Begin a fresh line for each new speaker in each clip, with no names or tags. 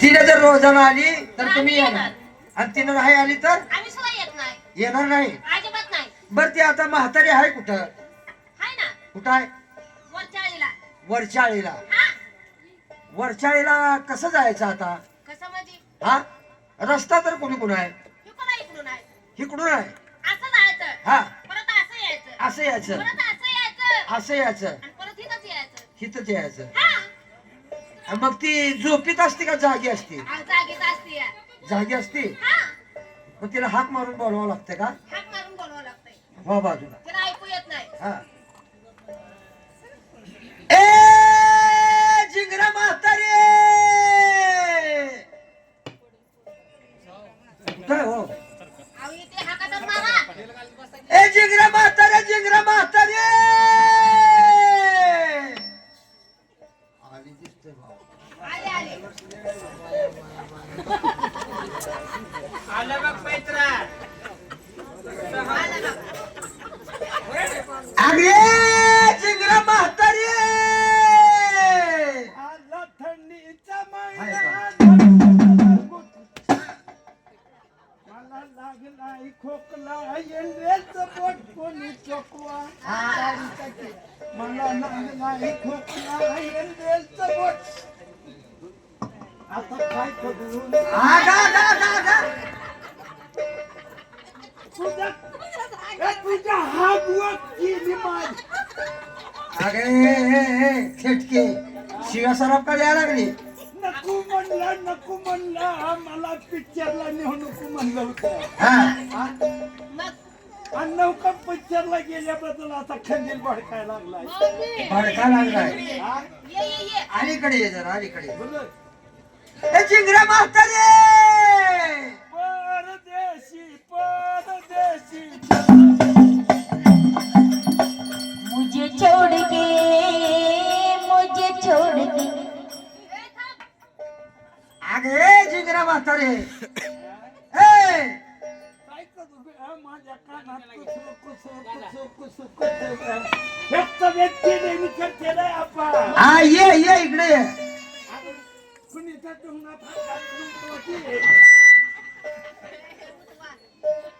तिने जर रोजानं आली तर तुम्ही येणार. आणि तिनं नाही आली तर?
आम्ही सुद्धा येत नाही.
येणार नाही?
अजिबात नाही.
बर ती आता म्हातारी आहे कुठं?
हाय ना.
कुठं आहे?
वरच्या आईला
वरचाळीला.
हा.
वरचाळीला कसं जायचं आता?
कसं म्हणजे
हा? रस्ता तर कोणी कोण आहे?
इकडून आहे, इकडून आहे.
इकडून आहे.
असं जायचं.
हा.
परत असं यायचं.
असं यायचं.
परत असं यायचं.
असं यायचं.
आणि परत इथंच यायचं.
हिथंच यायचं.
हा.
आणि मग ती झोपीत असते का जागी असते. जागी असते?
हा.
मग तिला हाक मारून बोलवावं लागतं का?
हाक मारून बोलवावं लागतंय.
हो बाजूला.
तिला ऐकू येत नाही.
हा. ए जिंगरा म्हातारे! कुठं हो?
अहो इथे हाकातच मारा.
ए शिव्या सराफ यायला लागली
नको म्हणलं नको म्हणलं मला पिक्चरला नेऊ नको म्हणलं होतं
हा
हा? नौका पिक्चरला गेल्याबद्दल आता खंदील भडकायला लागलाय.
भडका लागलाय?
ये ये ये
अलीकडे ये जरा अलीकडे
बोलो.
ए जिंगरा म्हातारे
परदेशी परदेशी
म्हातारे ए
काय करू बे? हा, माझ्या कानात कुसू कुसू कुसू कुसू कुसू व्यक्त व्यक्ती नेहमी करते रे आपा
हा ये ये इकडे ये.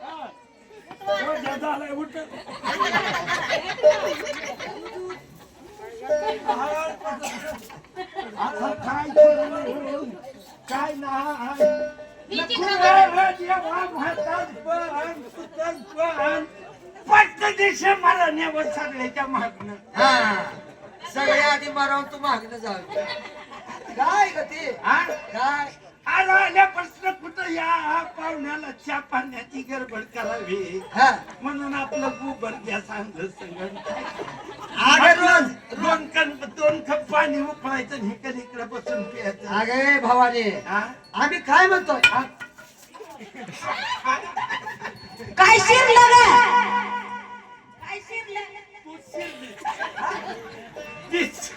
हा. हो, उठ. आता काय करू? काय नाही.
मी
नको
तिकडं
रे, देवा, भातात पण, सुतन पण. पट्ट दिशे मला नेवत सगळ्याच्या मागणं.
हा. सगळ्या आधी मारावून तू मागणं जाऊ काय ग ते?
हा?
काय?
आलो आल्यापासून कुठं या पाहुण्याला चहा पाण्याची गडबड करावी?
हा.
म्हणून आपलं गोबर गॅस आणलं सगळं
रोज
दोन कण दोन कप पाणी उकळायचं आणि इकडे इकडे बसून प्यायचं
अगे भवानी
हा?
आम्ही काय म्हणतोय हा?
काय शिरलं ग काय शिरलं
तू शिरली. तीच.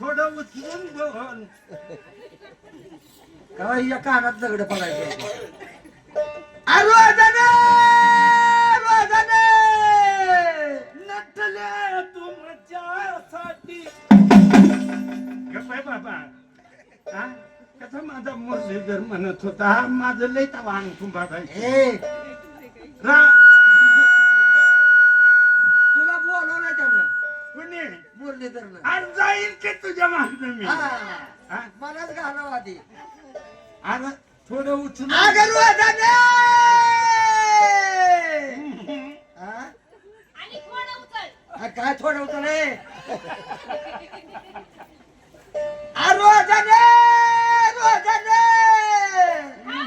थोडं उचलून बोल
काय या कानात दगड पडायचं रोजाने रोजाने
नटल्या तुमच्यासाठी बाबा हा कसा माझा मुरलीधर म्हणत होता माझं लय तवा अंग कुंभारायचं
मुरलीधरनं
आज जाईल की तुझ्या मागणं मी
हा
हा?
मलाच घालावं आधी
अरे थोडं उचलून
अगं रोजाने हा?
आणि थोडं उचल
हा, काय थोडं होतं रे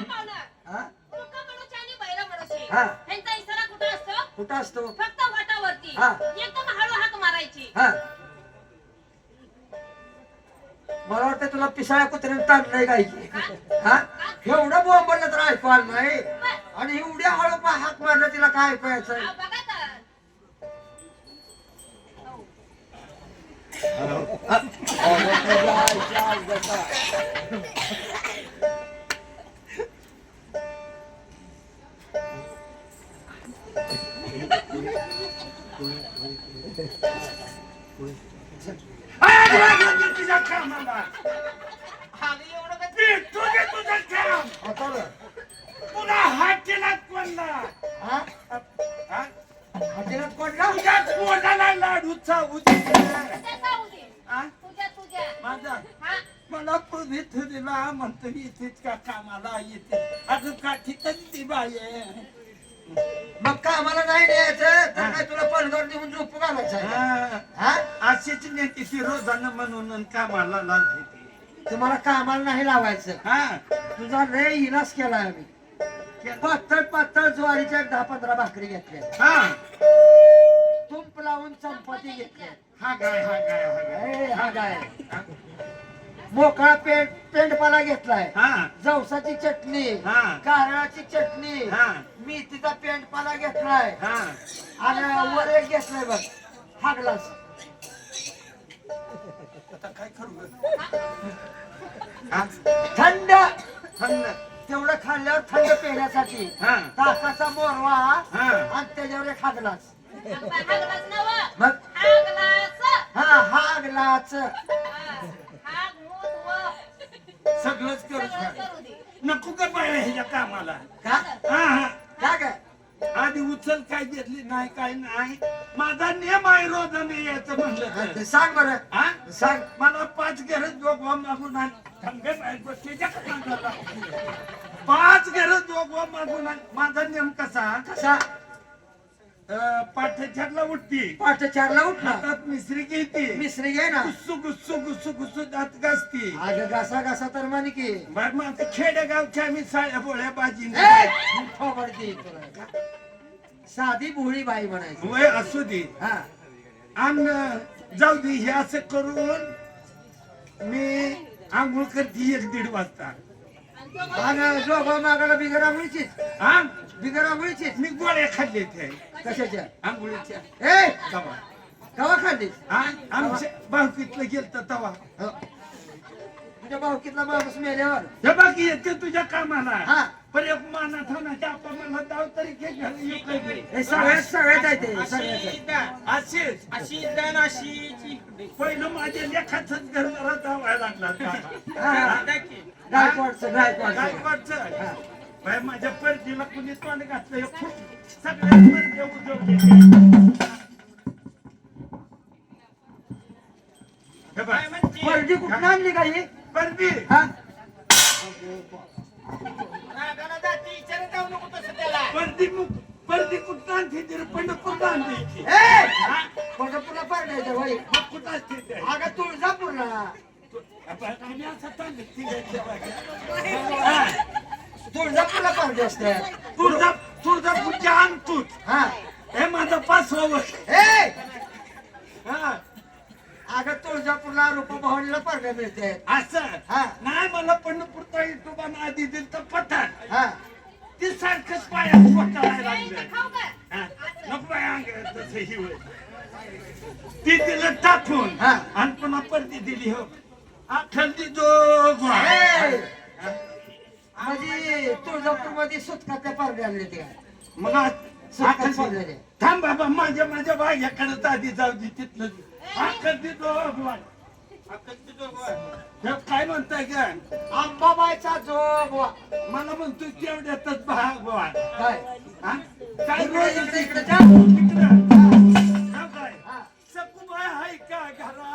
पाहुणं.
हा?
तुका आणि.
हा.
इशारा कुठं असतो
कुठं असतो
फक्त
पिसाळ्या कुत्र्याने ताणलंय गायची. हा? एवढं बोंबलत राजपाल नाही. आणि एवढ्या
हळूपा हात
मारलं तिला
काय
पाहायचं? हॅलो.
माझा.
हा?
मला म्हणतो का कामाला येते? ती बाई आहे.
मग का आम्हाला नाही द्यायचं तर काय तुला पलगड देऊन झोप घालायचं?
हा.
हा?
अशीच नेते ती रोजानं म्हणून कामाला लावते.
तुम्हाला कामाला नाही लावायचं.
हा.
तुझा लय इलाज केलाय आम्ही. पातळ पातळ ज्वारीच्या दहा पंधरा भाकरी घेतल्या.
हा.
चंपाती घेतल्या
हा गाय हा गाय हा गाय.
ए, हा गाय. मोकळा पेंट पेंटपाला घेतलाय.
हा.
जवसाची चटणी
हा.
कारळाची चटणी
हा.
मेथीचा पेंटपाला घेतलाय.
हा.
आणि वर एक घेतलाय बघ हा ग्लास
आता काय करू ग? हा?
थंड.
थंड.
तेवढं खाल्ल्यावर थंड पिण्यासाठी
हा.
ताकाचा मोरवा
हा.
आणि त्याच्यावर एक हा ग्लास
हा ग्लास नव.
मग?
हा ग्लास
हा हा
हा मूत व.
सगळंच करू
सगळं
खा.
करू दे.
नको का बाया ह्याच्या कामाला.
का?
हा हा.
का काय
आधी उचल काय घेतली नाही काय नाही. माझा नियम आहे रोजाने यायचं म्हणलं
हा,
तर.
ते सांग बरं.
हा?
सांग.
मला पाच घर दोघवा मागून आण. थांबे बायको, मागायला. पाच घर दोघवा मागून आण. माझा नियम कसा?
कसा?
पाठ्याच्याला उठती.
पाठ चारला उठला
हातात मिसरी घेते.
मिसरी घे ना.
गुस्सू गुस्सू गुस्सू गुस्सू दात घासती.
अग घासा घासा तर म्हणे की.
बर मग आता खेडेगावच्या आम्ही साड्या बोळ्या बाजी
ए! थोबडती तुला. साधी भोळी बाई म्हणायची.
वय असू दे.
हा.
आणि जाऊ दे हे असं करून मी आंघोळ करते एक दीड वाजता.
आणि
झोपा मागायला बिगर आंघोळीचीच
हा?
बिगर आंघोळीचीच
मी गोळ्या खाल्ले ते.
कशाच्या?
आंघोळीच्या.
ए!
तवा.
कवा खाल्लीस
हा? आमच्या भावकीतलं गेलत तवा.
हो. तुझ्या भाऊकीतला माणूस मेल्यावर.
हे बाकी येते तुझ्या कामाला.
हा.
पण एक मानात होण्याच्या आपण मला दाव तरी घे घरी येऊ काय बी.
हे सगळ्यात सगळ्यात आहे ते सगळ्यात
असेच
अशी दण अशी.
पहिलं माझ्या लेखाच घर मला जावायला लागला
हा. गायकवाडचं गायकवाडचं.
गायकवाडचं. बाय माझ्या परजीला कुणी तोंड घातलं? सगळ्या परजे उजवले हे बाय
काय म्हणते?
वर्दी कुठं आणली का ही? हा.
परदी मुक परदी कुठं आणते? पण कुठं आणते?
ए! कोल्हापूरला पाडायचं होय.
कुठं असते ते?
अगं तुळजापूरला. तुळजापूरला पाहिजे असतात
तुळजा तुळजापूरच्या अंतूत
हा
हे माझं पाचवा वर्ष
हे
हा
अगं तुळजापूरला रूपभवानीला पारड्या मिळते
असं
हा.
नाही मला पंढरपूरचा युट्यूबानं आधी दिल तर पठाण
हा
ती सारखंच पाया पोटायला लागलं हा. नको बाय अंग तसं ती दिलं टाकून
हा.
आणि पुन्हा परती दिली हो अखंडी जोग!
म्हणजे तुळजापूरमध्ये सुतकातल्या पारड्या आणले ते
मग अखंडी-
सोडलेले.
थांब बाबा माझ्या माझ्या बाह्याकडे आधी जाऊ दे तिथलं अखंडी जोग
जोगवा.
हे काय म्हणताय का
अंबाबाईचा जोगवा
मला म्हणतो तेवढ्यातच भाग बुवा.
काय
हा? काय रोज
इकडे इकडे जा.
इकडं. काय? सकुबाई हाय का घरात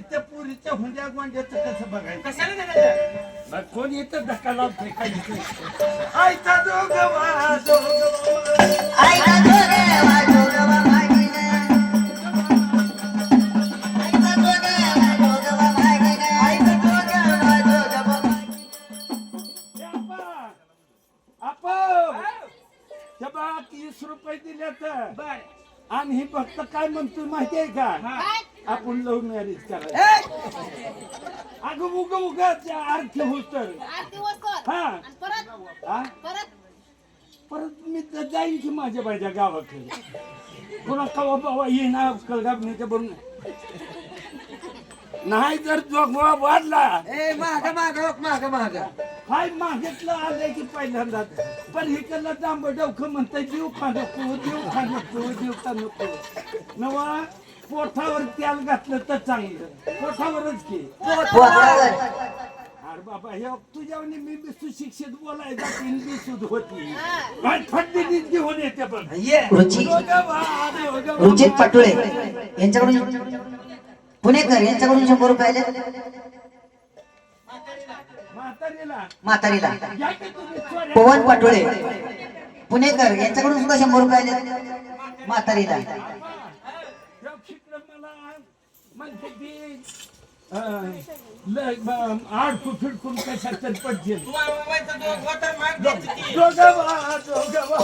तुम्ही हुंड्या बघायचं? कोण धक्का काय तीस रुपये दिले आणि हे भक्त काय म्हणतो माहिती आहे का? आपण लव्ह मॅरेज करायचं. अगं उग उग आरती होत तर.
आठ दिवस कर
हा.
आणि परत?
हा?
परत?
परत मी तर जाईन की माझ्या माझ्या गावाकडे. पुन्हा कवा बाबा येणार कळगाबणीच्या बरोबर नाही जर जोगवा वाढला.
ए माग माग माग माग.
हाय मागितलं आलंय की पहिल्यांदा पण इकडलं जांब डवखं म्हणतंय जीव खा नको जीव खा नको जीव खा नको नवा पोठावर तेल घातलं तर चांगलं. पोठावरच की. अरे बाबा हे तुझ्या मी बी सुशिक्षित बोलायचा तीन बी सुध होती. काय फटदीत घेऊन येते पण.
रुचित पाटोळे यांच्याकडून पुणेकर यांच्याकडून शंभर रुपये आले.
म्हातारीला.
म्हातारीला.
या की तुम्ही चोऱ्या.
पवन पाटोळे पुणेकर यांच्याकडून सुद्धा शंभर रुपये आले. म्हातारीला
या शिकलं मला म्हणते की अं, ल- ब- आडकू फिडकून कशात तर
ती.
दोघं वा, दोघं वा.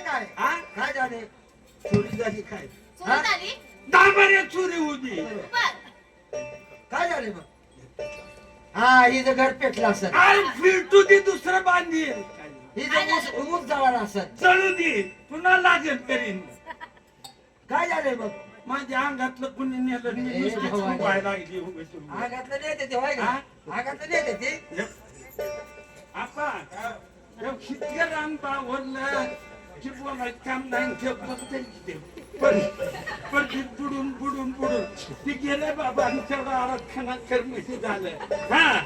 काय?
हा? काय
चोरी झाली काय?
चोरी झाली?
दाबारे चोरी होती.
बर.
काय झालंय मग? हा हिचं घर पेटलं असत
अरे फिरतू ती दुसरं बांधील
हिचं ऊस ऊस जवळ असत
चढू दे. पुन्हा लागेल करीन
काय झालंय मग?
माझ्या अंगातलं कुणी नेलं
ए,
मी नुसती
भवानी.
झोपायला लागली उभी तुम्ही.
आगातलं नेते ते होय का? आगातलं नेते ते.
आपा हे शेतकऱ्यांना वरलं की बोलायचं काम नाही ते बघते पण पण बुडून बुडून बुडून ती गेले बाबा आणि तेवढा आरक्षणा कर्मशी झालं. हा.